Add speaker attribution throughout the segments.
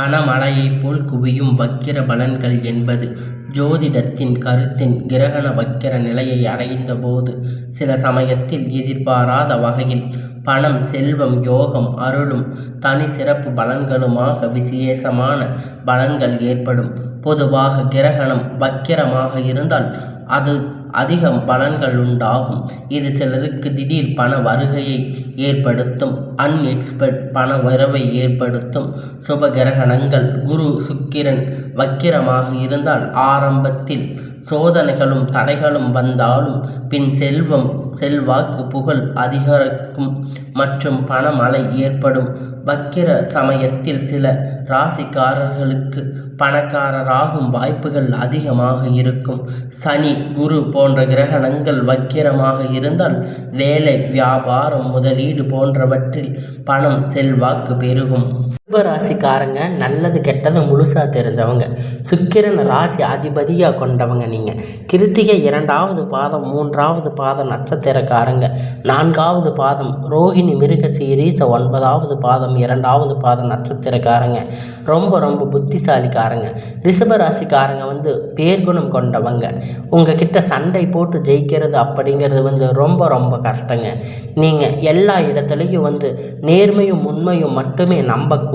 Speaker 1: பணமழையைப் போல் குவியும் வக்கிர பலன்கள் என்பது ஜோதிடத்தின் கருத்தின் கிரகண வக்கிர நிலையை அடைந்த போது சில சமயத்தில் எதிர்பாராத வகையில் பணம் செல்வம் யோகம் அருளும் தனி சிறப்பு பலன்களுமாக விசேஷமான பலன்கள் ஏற்படும். பொதுவாக கிரகணம் வக்கிரமாக இருந்தால் அது அதிகம் பலன்கள் உண்டாகும் இது சிலருக்கு திடீர் பண வருகையை ஏற்படுத்தும் அன்எக்ஸ்பெக்ட் பண வரவை ஏற்படுத்தும். சுப கிரகணங்கள் குரு சுக்கிரன் வக்கிரமாக இருந்தால் ஆரம்பத்தில் சோதனைகளும் தடைகளும் வந்தாலும் பின் செல்வம் செல்வாக்கு புகழ் அதிகரிக்கும் மற்றும் பணமழை ஏற்படும். வக்கிர சமயத்தில் சில ராசிக்காரர்களுக்கு பணக்காரராகும் வாய்ப்புகள் அதிகமாக இருக்கும். சனி குரு போன்ற கிரகணங்கள் வக்கிரமாக இருந்தால் வேலை வியாபாரம் முதலீடு போன்றவற்றில் பணம் செல்வாக்கு பெருகும். கும்பராசிக்காரங்க நல்லது கெட்டது முழுசாக தெரிஞ்சவங்க. சுக்கிரன் ராசி அதிபதியாக கொண்டவங்க நீங்கள் கிருத்திகை இரண்டாவது பாதம் மூன்றாவது பாதம் நட்சத்திரக்காரங்க. நான்காவது பாதம் ரோகிணி மிருக சீரீச ஒன்பதாவது பாதம் இரண்டாவது பாதம் நட்சத்திரக்காரங்க. ரொம்ப ரொம்ப புத்திசாலிக்காரங்க. ரிஷப ராசிக்காரங்க வந்து பேர்குணம் கொண்டவங்க. உங்ககிட்ட சண்டை போட்டு ஜெயிக்கிறது அப்படிங்கிறது வந்து ரொம்ப ரொம்ப கஷ்டங்க. நீங்கள் எல்லா இடத்துலையும் வந்து நேர்மையும் உண்மையும் மட்டுமே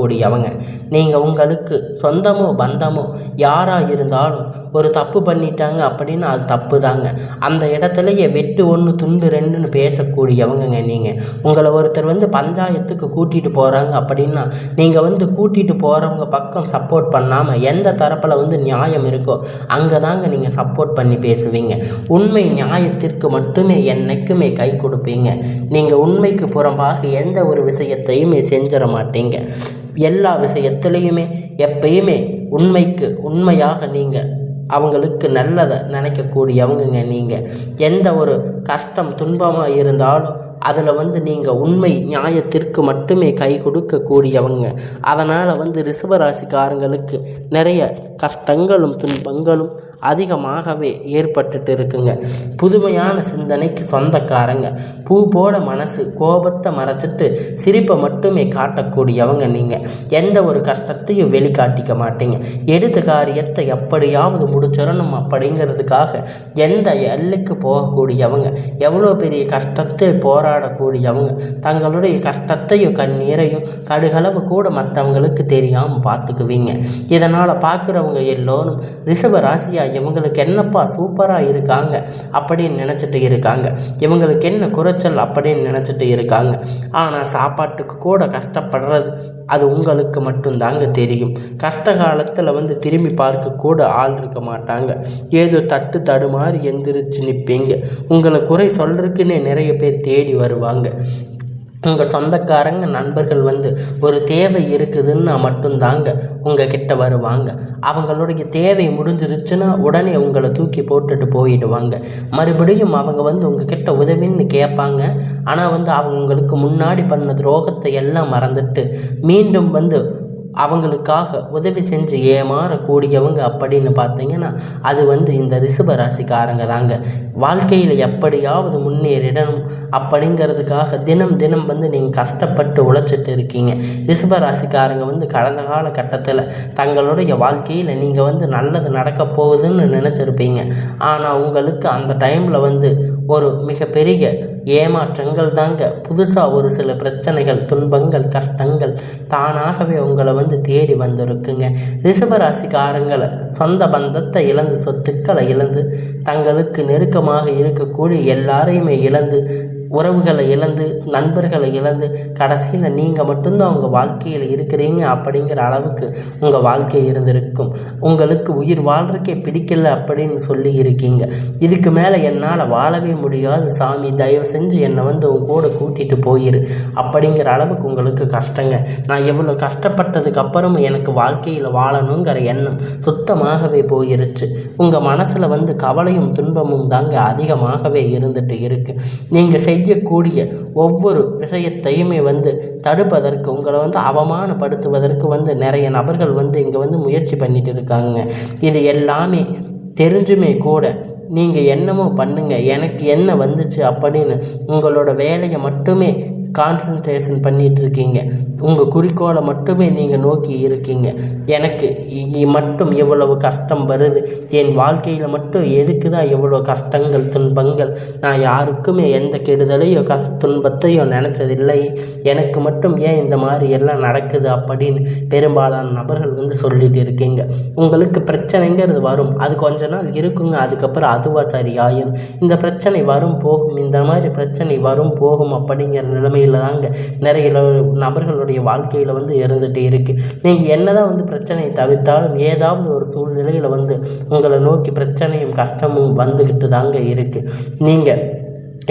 Speaker 1: நம்பக்கூடியவங்க நீங்கள் உங்களுக்கு சொந்தமோ பந்தமோ யாராக இருந்தாலும் ஒரு தப்பு பண்ணிட்டாங்க அப்படின்னு அது தப்பு தாங்க அந்த இடத்துலையே வெட்டு ஒன்று துண்டு ரெண்டுன்னு பேசக்கூடியவங்கங்க நீங்கள் உங்களை ஒருத்தர் வந்து பஞ்சாயத்துக்கு கூட்டிகிட்டு போகிறாங்க அப்படின்னா நீங்கள் வந்து கூட்டிகிட்டு போகிறவங்க பக்கம் சப்போர்ட் பண்ணாமல் எந்த தரப்பில் வந்து நியாயம் இருக்கோ அங்கே தாங்க நீங்கள் சப்போர்ட் பண்ணி பேசுவீங்க. உண்மை நியாயத்திற்கு மட்டுமே என்னைக்குமே கை கொடுப்பீங்க. நீங்கள் உண்மைக்கு புறம்பாக எந்த ஒரு விஷயத்தையுமே செஞ்சிட மாட்டீங்க. எல்லா விஷயத்துலேயுமே எப்பயுமே உண்மைக்கு உண்மையாக நீங்கள் அவங்களுக்கு நல்லதை நினைக்கக்கூடியவங்கங்க நீங்கள் எந்த ஒரு கஷ்டம் துன்பமாக இருந்தாலும் அதில் வந்து நீங்கள் உண்மை நியாயத்திற்கு மட்டுமே கை கொடுக்கக்கூடியவங்க. அதனால் வந்து ரிஷபராசிக்காரங்களுக்கு நிறைய கஷ்டங்களும் துன்பங்களும் அதிகமாகவே ஏற்பட்டுட்டு இருக்குங்க. புதுமையான சிந்தனைக்கு சொந்தக்காரங்க. பூ போல மனசு கோபத்தை மறைச்சிட்டு சிரிப்பை மட்டுமே காட்டக்கூடியவங்க நீங்கள் எந்த ஒரு கஷ்டத்தையும் வெளிக்காட்டிக்க மாட்டீங்க. எடுத்த காரியத்தை எப்படியாவது முடிச்சிடணும் அப்படிங்கிறதுக்காக எந்த எல்லைக்கு போகக்கூடியவங்க. எவ்வளோ பெரிய கஷ்டத்தை போராடக்கூடியவங்க. தங்களுடைய கஷ்டத்தையும் கண்ணீரையும் கடுகளவு கூட மற்றவங்களுக்கு தெரியாமல் பார்த்துக்குவீங்க. இதனால் பார்க்குறவங்க எல்லோரும் ரிஷப ராசியாக இவங்களுக்கு என்னப்பா சூப்பராக இருக்காங்க அப்படின்னு நினச்சிட்டு இருக்காங்க. இவங்களுக்கு என்ன குறைச்சல் அப்படின்னு நினச்சிட்டு இருக்காங்க. ஆனால் சாப்பாட்டுக்கு கூட கஷ்டப்படுறது அது உங்களுக்கு மட்டும்தாங்க தெரியும். கஷ்ட காலத்தில் வந்து திரும்பி பார்க்க கூட ஆள் இருக்க மாட்டாங்க. ஏதோ தட்டு தடுமாறி எந்திரிச்சு நிற்பீங்க உங்களை குறை சொல்கிறதுக்குன்னே நிறைய பேர் தேடி வருவாங்க. உங்கள் சொந்தக்காரங்க நண்பர்கள் வந்து ஒரு தேவை இருக்குதுன்னு மட்டும்தாங்க உங்கள் கிட்ட வருவாங்க. அவங்களுடைய தேவை முடிஞ்சிருச்சுன்னா உடனே உங்களை தூக்கி போட்டுட்டு போயிடுவாங்க. மறுபடியும் அவங்க வந்து உங்கள் கிட்ட உதவின்னு கேட்பாங்க. ஆனால் வந்து அவங்க உங்களுக்கு முன்னாடி பண்ண துரோகத்தை எல்லாம் மறந்துட்டு மீண்டும் வந்து அவங்களுக்காக உதவி செஞ்சு ஏமாறக்கூடியவங்க அப்படின்னு பார்த்தீங்கன்னா அது வந்து இந்த ரிஷப ராசிக்காரங்க தாங்க. வாழ்க்கையில் எப்படியாவது முன்னேறிடணும் அப்படிங்கிறதுக்காக தினம் தினம் வந்து நீங்கள் கஷ்டப்பட்டு உழைச்சிட்டு இருக்கீங்க. ரிஷப ராசிக்காரங்க வந்து கடந்த கால கட்டத்தில் தங்களுடைய வாழ்க்கையில் நீங்கள் வந்து நல்லது நடக்க போகுதுன்னு நினச்சிருப்பீங்க. ஆனால் உங்களுக்கு அந்த டைமில் வந்து ஒரு மிகப்பெரிய ஏமாற்றங்கள் தாங்க புதுசாக ஒரு சில பிரச்சனைகள் துன்பங்கள் கஷ்டங்கள் தானாகவே உங்களை வந்து தேடி வந்திருக்குங்க. ரிஷபராசிக்காரங்களை சொந்த பந்தத்தை இழந்து சொத்துக்களை இழந்து தங்களுக்கு நெருக்கமாக இருக்கக்கூடிய எல்லாரையுமே இழந்து உறவுகளை இழந்து நண்பர்களை இழந்து கடைசியில் நீங்கள் மட்டும்தான் உங்கள் வாழ்க்கையில் இருக்கிறீங்க அப்படிங்கிற அளவுக்கு உங்கள் வாழ்க்கை இருந்திருக்கும். உங்களுக்கு உயிர் வாழ்றக்கே பிடிக்கல அப்படின்னு சொல்லி இருக்கீங்க. இதுக்கு மேலே என்னால் வாழவே முடியாது சாமி. தயவு செஞ்சு என்னை வந்து உங்க கூட கூட்டிகிட்டு போயிரு. அப்படிங்கிற அளவுக்கு உங்களுக்கு கஷ்டங்க. நான் எவ்வளோ கஷ்டப்பட்டதுக்கு அப்புறமும் எனக்கு வாழ்க்கையில் வாழணுங்கிற எண்ணம் சுத்தமாகவே போயிருச்சு. உங்கள் மனசில் வந்து கவலையும் துன்பமும் தாங்க அதிகமாகவே இருந்துட்டு இருக்கு. நீங்கள் செய் செய்யக்கூடிய ஒவ்வொரு விஷயத்தையுமே வந்து தடுப்பதற்கு உங்களை வந்து அவமானப்படுத்துவதற்கு வந்து நிறைய நபர்கள் வந்து இங்கே வந்து முயற்சி பண்ணிட்டு இருக்காங்க. இது எல்லாமே தெரிஞ்சுமே கூட நீங்கள் என்னமோ பண்ணுங்கள் எனக்கு என்ன வந்துச்சு அப்படின்னு உங்களோட வேலையை மட்டுமே கான்சன்ட்ரேஷன் பண்ணிகிட்டு இருக்கீங்க. உங்கள் குறிக்கோளை மட்டுமே நீங்கள் நோக்கி இருக்கீங்க. எனக்கு மட்டும் எவ்வளவு கஷ்டம் வருது? என் வாழ்க்கையில் மட்டும் எதுக்கு தான் எவ்வளோ கஷ்டங்கள் துன்பங்கள்? நான் யாருக்குமே எந்த கெடுதலையோ க துன்பத்தையோ நினச்சதில்லை எனக்கு மட்டும் ஏன் இந்த மாதிரி எல்லாம் நடக்குது அப்படின்னு பெரும்பாலான நபர்கள் வந்து சொல்லிட்டு இருக்கீங்க. உங்களுக்கு பிரச்சனைங்கிறது வரும். அது கொஞ்ச நாள் இருக்குங்க அதுக்கப்புறம் அதுவாக சரியாயிரும். இந்த பிரச்சனை வரும் போகும். இந்த மாதிரி பிரச்சனை வரும் போகும் அப்படிங்கிற நிலைமையில தாங்க நிறைய நபர்களுடைய உங்களுடைய வாழ்க்கையில் வந்து இருந்துகிட்டே இருக்குது நீங்கள் என்னதான் வந்து பிரச்சனையை தவிர்த்தாலும் ஏதாவது ஒரு சூழ்நிலையில் வந்து உங்களை நோக்கி பிரச்சனையும் கஷ்டமும் வந்துக்கிட்டு தாங்க இருக்குது நீங்கள்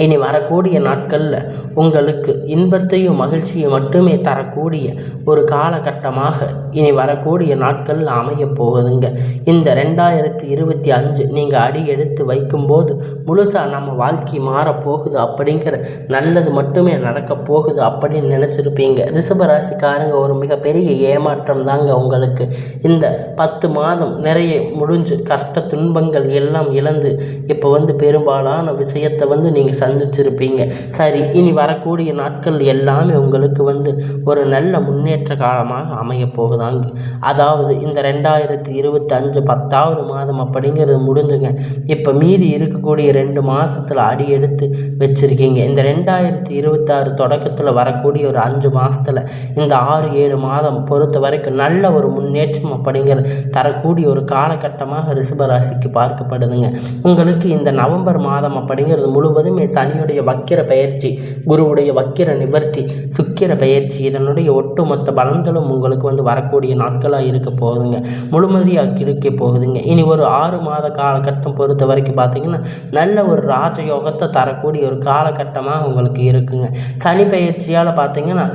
Speaker 1: இனி வரக்கூடிய நாட்களில் உங்களுக்கு இன்பத்தையும் மகிழ்ச்சியும் மட்டுமே தரக்கூடிய ஒரு காலகட்டமாக இனி வரக்கூடிய நாட்களில் அமைய போகுதுங்க. இந்த ரெண்டாயிரத்தி இருபத்தி அஞ்சு நீங்கள் அடி எடுத்து வைக்கும்போது முழுசாக நம்ம வாழ்க்கை மாறப்போகுது அப்படிங்கிற நல்லது மட்டுமே நடக்க போகுது அப்படின்னு நினச்சிருப்பீங்க. ரிஷபராசிக்காரங்க ஒரு மிகப்பெரிய ஏமாற்றம் தாங்க உங்களுக்கு. இந்த பத்து மாதம் நிறைய முடிஞ்சு கஷ்ட துன்பங்கள் எல்லாம் இழந்து இப்போ வந்து பெரும்பாலான விஷயத்தை வந்து நீங்கள் சந்திச்சிருப்பீங்க சரி இனி வரக்கூடிய நாட்கள் எல்லாமே உங்களுக்கு வந்து ஒரு நல்ல முன்னேற்ற காலமாக அமைய போகுதாங்க. அதாவது இந்த ரெண்டாயிரத்தி இருபத்தஞ்சு பத்தாவது மாதம் அப்படிங்கிறது முடிஞ்சுங்க. இப்போ மீதி இருக்கக்கூடிய ரெண்டு மாதத்தில் அடி எடுத்து வச்சுருக்கீங்க. இந்த ரெண்டாயிரத்தி இருபத்தாறு தொடக்கத்தில் வரக்கூடிய ஒரு அஞ்சு மாதத்தில் இந்த ஆறு ஏழு மாதம் பொறுத்த வரைக்கும் நல்ல ஒரு முன்னேற்றம் அப்படிங்கிற தரக்கூடிய ஒரு காலகட்டமாக ரிஷபராசிக்கு பார்க்கப்படுதுங்க. உங்களுக்கு இந்த நவம்பர் மாதம் அப்படிங்கிறது முழுவதுமே சனியுடைய வக்கிர பயிற்சி குருவுடைய வக்கிர நிவர்த்தி சுக்கிர பயிற்சி இதனுடைய ஒட்டுமொத்த பலன்களும் உங்களுக்கு வந்து வரக்கூடிய நாட்களாக இருக்க போகுதுங்க. முழுமதியாக இருக்க போகுதுங்க. இனி ஒரு ஆறு மாத காலகட்டம் பொறுத்த வரைக்கும் பார்த்தீங்கன்னா நல்ல ஒரு ராஜயோகத்தை தரக்கூடிய ஒரு காலகட்டமாக உங்களுக்கு இருக்குங்க. சனி பயிற்சியால் பார்த்தீங்கன்னா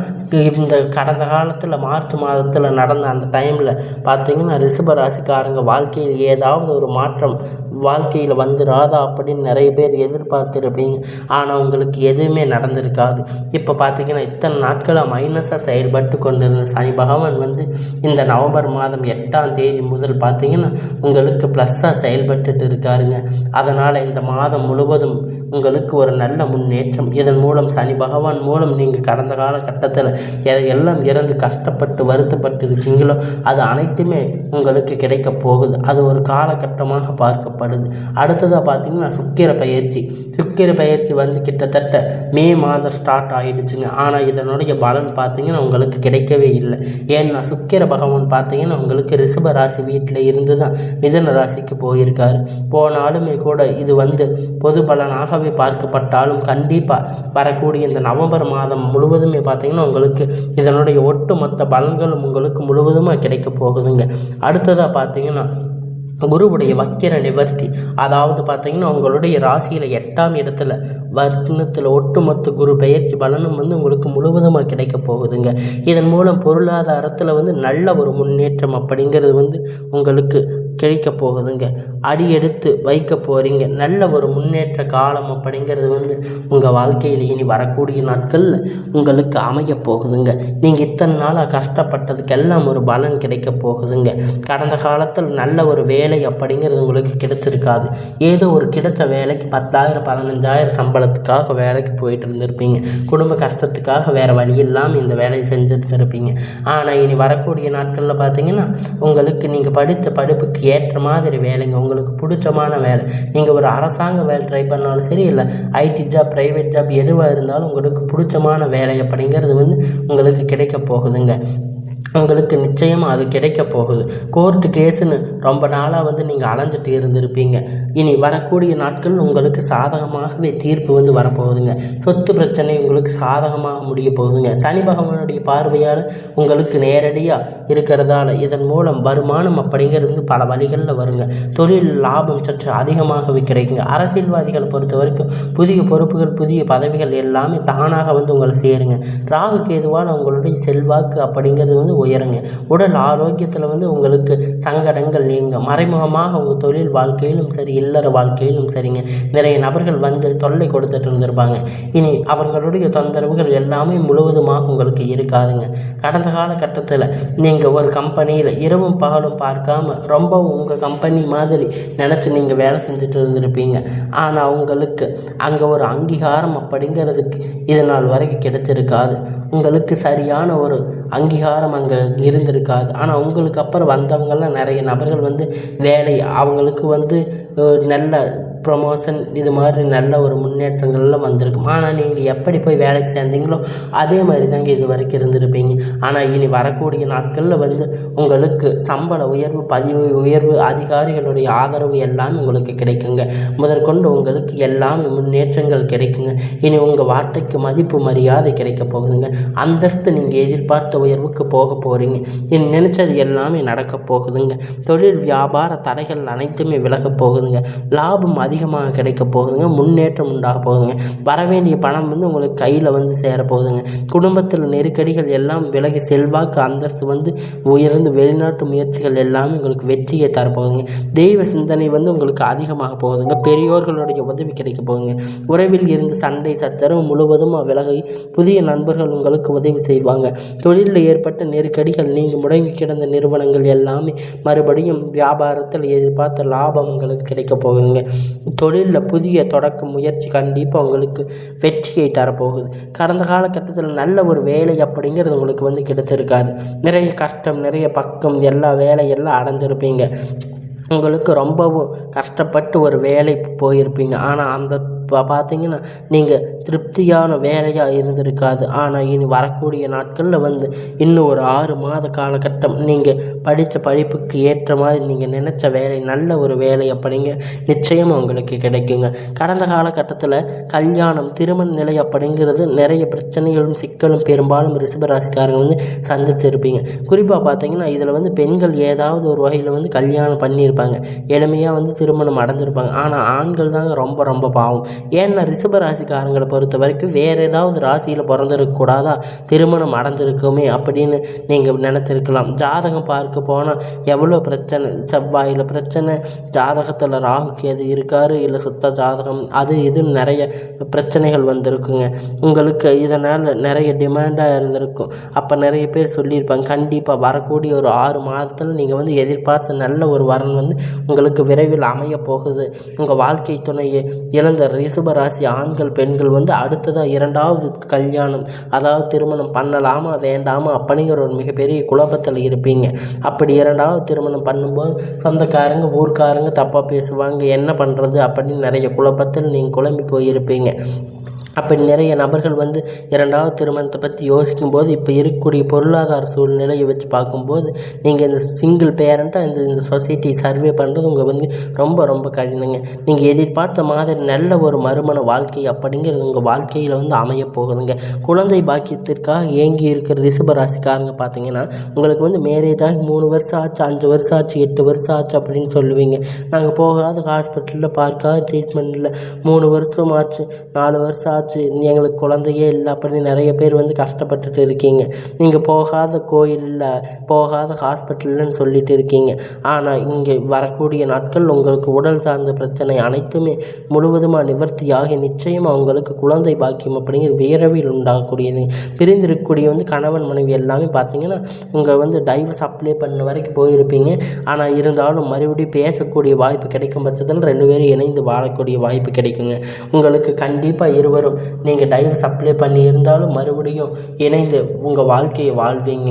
Speaker 1: இந்த கடந்த காலத்தில் மார்ச் மாதத்தில் நடந்த அந்த டைமில் பார்த்தீங்கன்னா ரிஷப ராசிக்காரங்க வாழ்க்கையில் ஏதாவது ஒரு மாற்றம் வாழ்க்கையில் வந்துடாதா அப்படின்னு நிறைய பேர் எதிர்பார்த்துருப்பீங்க. ஆனால் உங்களுக்கு எதுவுமே நடந்திருக்காது. இப்போ பார்த்தீங்கன்னா இத்தனை நாட்களாக மைனஸாக செயல்பட்டு கொண்டிருந்த சனி பகவான் வந்து இந்த நவம்பர் மாதம் எட்டாம் தேதி முதல் பார்த்தீங்கன்னா உங்களுக்கு ப்ளஸ்ஸாக செயல்பட்டுட்டு இருக்காருங்க. அதனால் இந்த மாதம் முழுவதும் உங்களுக்கு ஒரு நல்ல முன்னேற்றம். இதன் மூலம் சனி பகவான் மூலம் நீங்கள் கடந்த காலகட்டத்தில் எதையெல்லாம் இறந்து கஷ்டப்பட்டு வருத்தப்பட்டு இருக்கீங்களோ அது அனைத்துமே உங்களுக்கு கிடைக்க போகுது. அது ஒரு காலகட்டமாக பார்க்கப்படுது. அடுத்ததாக பார்த்தீங்கன்னா சுக்கிர பயிற்சி. சுக்கிர பயிற்சி வந்து கிட்டத்தட்ட மே மாதம் ஸ்டார்ட் ஆகிடுச்சுங்க ஆனால் இதனுடைய பலன் பார்த்தீங்கன்னா உங்களுக்கு கிடைக்கவே இல்லை. ஏன்னா சுக்கிர பகவான் பார்த்தீங்கன்னா உங்களுக்கு ரிஷப ராசி வீட்டில் இருந்து தான் மிதன ராசிக்கு போயிருக்காரு. போனாலுமே கூட இது வந்து பொது பலனாக பலனாகவே பார்க்கப்பட்டாலும் கண்டிப்பாக வரக்கூடிய இந்த நவம்பர் மாதம் முழுவதுமே பார்த்திங்கன்னா உங்களுக்கு இதனுடைய ஒட்டுமொத்த பலன்களும் உங்களுக்கு முழுவதுமாக கிடைக்க போகுதுங்க. அடுத்ததாக பார்த்தீங்கன்னா குருவுடைய வக்கிர நிவர்த்தி. அதாவது பார்த்தீங்கன்னா உங்களுடைய ராசியில் எட்டாம் இடத்துல வர்த்தனத்தில் ஒட்டுமொத்த குரு பெயர்ச்சி பலனும் வந்து உங்களுக்கு முழுவதுமாக கிடைக்க போகுதுங்க. இதன் மூலம் பொருளாதாரத்தில் வந்து நல்ல ஒரு முன்னேற்றம் அப்படிங்கிறது வந்து உங்களுக்கு கிடைக்க போகுதுங்க. அடி எடுத்து வைக்க போகிறீங்க நல்ல ஒரு முன்னேற்ற காலம் அப்படிங்கிறது வந்து உங்கள் வாழ்க்கையில் இனி வரக்கூடிய நாட்களில் உங்களுக்கு அமைய போகுதுங்க. நீங்கள் இத்தனை நாளாக கஷ்டப்பட்டதுக்கெல்லாம் ஒரு பலன் கிடைக்க போகுதுங்க. கடந்த காலத்தில் நல்ல ஒரு வேலை அப்படிங்கிறது உங்களுக்கு கிடைச்சிருக்காது ஏதோ ஒரு கிடைச்ச வேலைக்கு பத்தாயிரம் பதினஞ்சாயிரம் சம்பளத்துக்காக வேலைக்கு போயிட்டு இருந்திருப்பீங்க. குடும்ப கஷ்டத்துக்காக வேறு வழி இல்லாமல் இந்த வேலையை செஞ்சுட்டு இருப்பீங்க ஆனால் இனி வரக்கூடிய நாட்களில் பார்த்தீங்கன்னா உங்களுக்கு நீங்கள் படித்த படிப்புக்கு ஏற்ற மாதிரி வேலைங்க. உங்களுக்கு பிடிச்சமான வேலை. நீங்கள் ஒரு அரசாங்க வேலை ட்ரை பண்ணாலும் சரி இல்லை ஐடி ஜாப் ப்ரைவேட் ஜாப் எதுவாக இருந்தாலும் உங்களுக்கு பிடிச்சமான வேலை அப்படிங்கிறது வந்து உங்களுக்கு கிடைக்க போகுதுங்க. உங்களுக்கு நிச்சயமாக அது கிடைக்க போகுது. கோர்ட்டு கேஸுன்னு ரொம்ப நாளாக வந்து நீங்கள் அலைஞ்சிட்டு இருந்திருப்பீங்க. இனி வரக்கூடிய நாட்கள் உங்களுக்கு சாதகமாகவே தீர்ப்பு வந்து வரப்போகுதுங்க. சொத்து பிரச்சனை உங்களுக்கு சாதகமாக முடிய போகுதுங்க. சனி பகவானுடைய பார்வையால் உங்களுக்கு நேரடியாக இருக்கிறதால இதன் மூலம் வருமானம் அப்படிங்கிறது வந்து பல வழிகளில் வருங்க. தொழில் லாபம் சற்று அதிகமாகவே கிடைக்குங்க. அரசியல்வாதிகளை பொறுத்த வரைக்கும் புதிய பொறுப்புகள் புதிய பதவிகள் எல்லாமே தானாக வந்து உங்களை சேருங்க. ராகு கேதுவால் உங்களுடைய செல்வாக்கு அப்படிங்கிறது வந்து உயருங்க. உடல் ஆரோக்கியத்தில் வந்து உங்களுக்கு சங்கடங்கள் நீங்க மறைமுகமாக உங்கள் தொழில் வாழ்க்கையிலும் சரி இல்லற வாழ்க்கையிலும் சரிங்க. நிறைய நபர்கள் வந்து தொல்லை கொடுத்துட்டு இருந்திருப்பாங்க. இனி அவர்களுடைய தொந்தரவுகள் எல்லாமே முழுவதுமாக உங்களுக்கு இருக்காதுங்க. கடந்த காலகட்டத்தில் நீங்கள் ஒரு கம்பெனியில் இரவும் பகலும் பார்க்காம ரொம்ப உங்கள் கம்பெனி மாதிரி நினச்சி நீங்கள் வேலை செஞ்சுட்டு இருந்திருப்பீங்க. ஆனால் உங்களுக்கு அங்கே ஒரு அங்கீகாரம் அப்படிங்கிறதுக்கு இது நாள் வரைக்கும் கிடைச்சிருக்காது உங்களுக்கு சரியான ஒரு அங்கீகாரம் அங்கே அங்கே இருந்திருக்காது. ஆனால் உங்களுக்கு அப்புறம் வந்தவங்கெல்லாம் நிறைய நபர்கள் வந்து வேலை அவங்களுக்கு வந்து நல்ல ப்ரொமோஷன் இது மாதிரி நல்ல ஒரு முன்னேற்றங்கள்லாம் வந்திருக்கும். ஆனால் நீங்கள் எப்படி போய் வேலைக்கு சேர்ந்தீங்களோ அதே மாதிரி தாங்க இது வரைக்கும் இருந்திருப்பீங்க. ஆனால் இனி வரக்கூடிய நாட்களில் வந்து உங்களுக்கு சம்பள உயர்வு பதிவு உயர்வு அதிகாரிகளுடைய ஆதரவு எல்லாமே உங்களுக்கு கிடைக்குங்க. முதற்கொண்டு உங்களுக்கு எல்லாமே முன்னேற்றங்கள் கிடைக்குங்க. இனி உங்கள் வார்த்தைக்கு மதிப்பு மரியாதை கிடைக்க போகுதுங்க. அந்தஸ்து நீங்கள் எதிர்பார்த்த உயர்வுக்கு போக போகிறீங்க இனி நினச்சது எல்லாமே நடக்க போகுதுங்க. தொழில் வியாபார தடைகள் அனைத்துமே விலகப் போகுதுங்க. லாபம் அதிகமாக கிடைக்க போகுதுங்க முன்னேற்றம் உண்டாக போகுதுங்க. வரவேண்டிய பணம் வந்து உங்களுக்கு கையில் வந்து சேரப்போகுதுங்க குடும்பத்தில் நெருக்கடிகள் எல்லாம் விலகி செல்வாக்கு அந்தஸ்து வந்து உயர்ந்து வெளிநாட்டு முயற்சிகள் எல்லாமே உங்களுக்கு வெற்றியை தரப்போகுதுங்க தெய்வ சிந்தனை வந்து உங்களுக்கு அதிகமாக போகுதுங்க. பெரியோர்களுடைய உதவி கிடைக்க போகுதுங்க. உறவில் இருந்து சண்டை சத்தரும் முழுவதும் விலகி புதிய நண்பர்கள் உங்களுக்கு உதவி செய்வாங்க. தொழிலில் ஏற்பட்ட நெருக்கடிகள் நீங்கள் முடங்கி கிடந்த நிறுவனங்கள் எல்லாமே மறுபடியும் வியாபாரத்தில் எதிர்பார்த்த லாபம் உங்களுக்கு கிடைக்க போகுதுங்க. தொழிலில் புதிய தொடக்க முயற்சி கண்டிப்பாக உங்களுக்கு வெற்றியை தரப்போகுது. கடந்த காலகட்டத்தில் நல்ல ஒரு வேலை அப்படிங்கிறது உங்களுக்கு வந்து கிடைச்சிருக்காது நிறைய கஷ்டம் நிறைய பக்கம் எல்லா வேலையெல்லாம் அடைஞ்சிருப்பீங்க உங்களுக்கு ரொம்பவும் கஷ்டப்பட்டு ஒரு வேலை போயிருப்பீங்க. ஆனால் அந்த இப்போ பார்த்தீங்கன்னா நீங்கள் திருப்தியான வேலையாக இருந்திருக்காது. ஆனால் இனி வரக்கூடிய நாட்களில் வந்து இன்னும் ஒரு ஆறு மாத காலகட்டம் நீங்கள் படித்த படிப்புக்கு ஏற்ற மாதிரி நீங்கள் நினச்ச வேலை நல்ல ஒரு வேலை அப்படிங்க நிச்சயமாக உங்களுக்கு கிடைக்குங்க. கடந்த காலகட்டத்தில் கல்யாணம் திருமண நிலை அப்படிங்கிறது நிறைய பிரச்சனைகளும் சிக்கலும் பெரும்பாலும் ரிஷபராசிக்காரங்க வந்து சந்திச்சிருப்பீங்க குறிப்பாக பார்த்தீங்கன்னா இதில் வந்து பெண்கள் ஏதாவது ஒரு வகையில் வந்து கல்யாணம் பண்ணியிருப்பாங்க. எளிமையாக வந்து திருமணம் அடைஞ்சிருப்பாங்க. ஆனால் ஆண்கள் தாங்க ரொம்ப ரொம்ப பாவம். ஏன்னா ரிஷப ராசிக்காரங்களை பொறுத்த வரைக்கும் வேறு ஏதாவது ராசியில் பிறந்திருக்கக்கூடாதா? திருமணம் அடைஞ்சிருக்குமே அப்படின்னு நீங்கள் நினச்சிருக்கலாம் ஜாதகம் பார்க்க போனால் எவ்வளோ பிரச்சனை? செவ்வாயில் பிரச்சனை ஜாதகத்தில் ராகு கேது இருக்காரு இல்லை சுத்த ஜாதகம் அது இதுன்னு நிறைய பிரச்சனைகள் வந்திருக்குங்க. உங்களுக்கு இதனால் நிறைய டிமாண்டாக இருந்திருக்கும். அப்போ நிறைய பேர் சொல்லியிருப்பாங்க கண்டிப்பாக வரக்கூடிய ஒரு ஆறு மாதத்தில் நீங்கள் வந்து எதிர்பார்த்த நல்ல ஒரு வரன் வந்து உங்களுக்கு விரைவில் அமைய போகுது. உங்கள் வாழ்க்கை துணையை இழந்த ரிஷபராசி ஆண்கள் பெண்கள் வந்து அடுத்ததாக இரண்டாவது கல்யாணம் அதாவது திருமணம் பண்ணலாமா வேண்டாமா அப்படிங்கிற ஒரு மிகப்பெரிய குழப்பத்தில் இருப்பீங்க. அப்படி இரண்டாவது திருமணம் பண்ணும்போது சொந்தக்காரங்க ஊர்க்காரங்க தப்பாக பேசுவாங்க என்ன பண்ணுறது அப்படின்னு நிறைய குழப்பத்தில் நீங்கள் குழம்பி போயிருப்பீங்க. அப்படி நிறைய நபர்கள் வந்து இரண்டாவது திருமணத்தை பற்றி யோசிக்கும்போது இப்போ இருக்கக்கூடிய பொருளாதார சூழ்நிலையை வச்சு பார்க்கும்போது நீங்கள் இந்த சிங்கிள் பேரண்ட்டாக இந்த இந்த சொசைட்டி சர்வே பண்ணுறது உங்கள் வந்து ரொம்ப ரொம்ப கடினங்க. நீங்கள் எதிர்பார்த்த மாதிரி நல்ல ஒரு மறுமண வாழ்க்கை அப்படிங்கிறது உங்கள் வாழ்க்கையில் வந்து அமைய போகுதுங்க. குழந்தை பாக்கியத்திற்காக ஏங்கி இருக்கிற ரிஷப ராசிக்காரங்க பார்த்தீங்கன்னா உங்களுக்கு வந்து மேரேஜ் ஆகி மூணு வருஷம் ஆச்சு அஞ்சு வருஷம் ஆச்சு எட்டு வருஷம் ஆச்சு அப்படின்னு சொல்லுவீங்க. நாங்கள் போகாத ஹாஸ்பிட்டலில் பார்க்காத ட்ரீட்மெண்ட்டில் மூணு வருஷம் ஆச்சு நாலு வருஷம் ஆச்சு எங்களுக்கு குழந்தையே இல்லை அப்படின்னு நிறைய பேர் வந்து கஷ்டப்பட்டுட்டு இருக்கீங்க. நீங்கள் போகாத கோயிலில் போகாத ஹாஸ்பிட்டல்னு சொல்லிட்டு இருக்கீங்க. ஆனால் இங்கே வரக்கூடிய நாட்கள் உங்களுக்கு உடல் சார்ந்த பிரச்சனை அனைத்துமே முழுவதுமாக நிவர்த்தியாகி நிச்சயமாக உங்களுக்கு குழந்தை பாக்கியம் அப்படிங்கிற விரைவில் உண்டாகக்கூடியது. பிரிந்திருக்கக்கூடிய வந்து கணவன் மனைவி எல்லாமே பார்த்தீங்கன்னா உங்கள் வந்து டைவர்ஸ் அப்ளை பண்ண வரைக்கும் போயிருப்பீங்க. ஆனால் இருந்தாலும் மறுபடியும் பேசக்கூடிய வாய்ப்பு கிடைக்கும் பட்சத்தில் ரெண்டு பேரும் இணைந்து வாழக்கூடிய வாய்ப்பு கிடைக்குங்க. உங்களுக்கு கண்டிப்பாக இருவரும் நீங்கள் டைவர்ஸ் அப்ளை பண்ணி இருந்தாலும் மறுபடியும் இணைந்து உங்கள் வாழ்க்கையை வாழ்வீங்க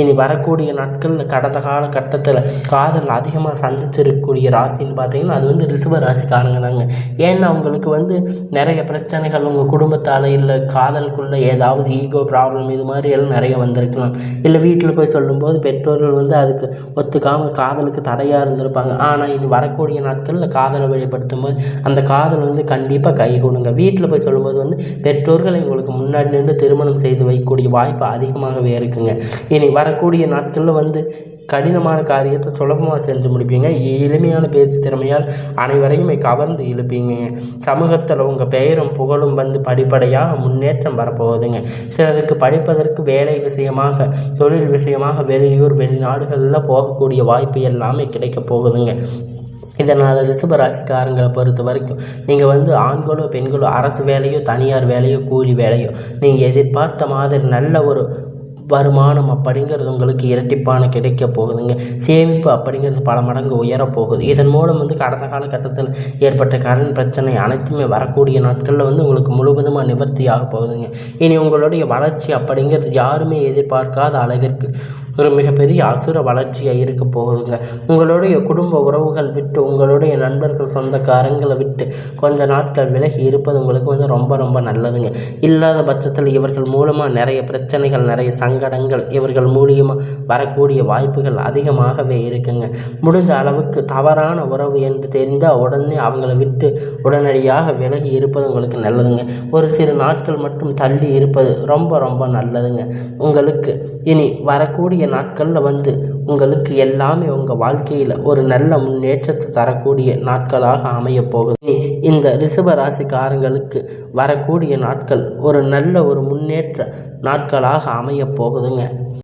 Speaker 1: இனி வரக்கூடிய நாட்களில் கடந்த காலகட்டத்தில் காதல் அதிகமாக சந்திச்சிருக்கக்கூடிய ராசின்னு பார்த்தீங்கன்னா அது வந்து ரிஷப ராசிக்காரங்க தாங்க. ஏன்னா அவங்களுக்கு வந்து நிறைய பிரச்சனைகள் உங்கள் குடும்பத்தால் இல்லை காதலுக்குள்ளே ஏதாவது ஈகோ ப்ராப்ளம் இது மாதிரி எல்லாம் நிறைய வந்திருக்கலாம். இல்லை வீட்டில் போய் சொல்லும்போது பெற்றோர்கள் வந்து அதுக்கு ஒத்துக்காமல் காதலுக்கு தடையாக இருந்திருப்பாங்க. ஆனால் இனி வரக்கூடிய நாட்களில் காதலை வெளிப்படுத்தும் போது அந்த காதல் வந்து கண்டிப்பாக கை கொடுங்க. வீட்டில் போய் சொல்லும்போது வந்து பெற்றோர்கள் உங்களுக்கு முன்னாடி நின்று திருமணம் செய்து வைக்கக்கூடிய வாய்ப்பு அதிகமாகவே இருக்குங்க. இனி வரக்கூடிய நாட்களில் வந்து கடினமான காரியத்தை சுலபமாக செஞ்சு முடிப்பீங்க. எளிமையான பேச்சு திறமையால் அனைவரையுமே கவர்ந்து இழுப்பீங்க. சமூகத்தில் உங்கள் பெயரும் புகழும் வந்து படிப்படையாக முன்னேற்றம் வரப்போகுதுங்க. சிலருக்கு படிப்பதற்கு வேலை விஷயமாக தொழில் விஷயமாக வெளியூர் வெளிநாடுகளில் போகக்கூடிய வாய்ப்பு எல்லாமே கிடைக்க போகுதுங்க. இதனால் ரிஷபராசிக்காரங்களை பொறுத்த வரைக்கும் நீங்கள் வந்து ஆண்களோ பெண்களோ அரசு வேலையோ தனியார் வேலையோ கூலி வேலையோ நீங்கள் எதிர்பார்த்த மாதிரி நல்ல ஒரு வருமானம் அப்படிங்கிறது உங்களுக்கு இரட்டிப்பான கிடைக்க போகுதுங்க. சேமிப்பு அப்படிங்கிறது பல மடங்கு உயரப் போகுது. இதன் மூலம் வந்து கடந்த காலகட்டத்தில் ஏற்பட்ட கடன் பிரச்சனை அனைத்துமே வரக்கூடிய நாட்களில் வந்து உங்களுக்கு முழுவதுமாக நிவர்த்தி ஆக போகுதுங்க. இனி உங்களுடைய வளர்ச்சி அப்படிங்கிறது யாருமே எதிர்பார்க்காத அளவிற்கு ஒரு மிகப்பெரிய அசுர வளர்ச்சியாக இருக்க போகுதுங்க. உங்களுடைய குடும்ப உறவுகள் விட்டு உங்களுடைய நண்பர்கள் சொந்தக்காரங்களை விட்டு கொஞ்ச நாட்கள் விலகி இருப்பது உங்களுக்கு வந்து ரொம்ப ரொம்ப நல்லதுங்க. இல்லாத பட்சத்தில் இவர்கள் மூலமாக நிறைய பிரச்சனைகள் நிறைய சங்கடங்கள் இவர்கள் மூலியமாக வரக்கூடிய வாய்ப்புகள் அதிகமாகவே இருக்குங்க. முடிஞ்ச அளவுக்கு தவறான உறவு என்று தெரிந்தால் உடனே அவங்கள விட்டு உடனடியாக விலகி இருப்பது உங்களுக்கு நல்லதுங்க. ஒரு சில நாட்கள் மட்டும் தள்ளி இருப்பது ரொம்ப ரொம்ப நல்லதுங்க. உங்களுக்கு இனி வரக்கூடிய நாட்களில் வந்து உங்களுக்கு எல்லாமே உங்கள் வாழ்க்கையில் ஒரு நல்ல முன்னேற்றத்தை தரக்கூடிய நாட்களாக அமையப்போகுது இந்த ரிஷப ராசிக்காரங்களுக்கு வரக்கூடிய நாட்கள் ஒரு நல்ல ஒரு முன்னேற்ற நாட்களாக அமையப்போகுதுங்க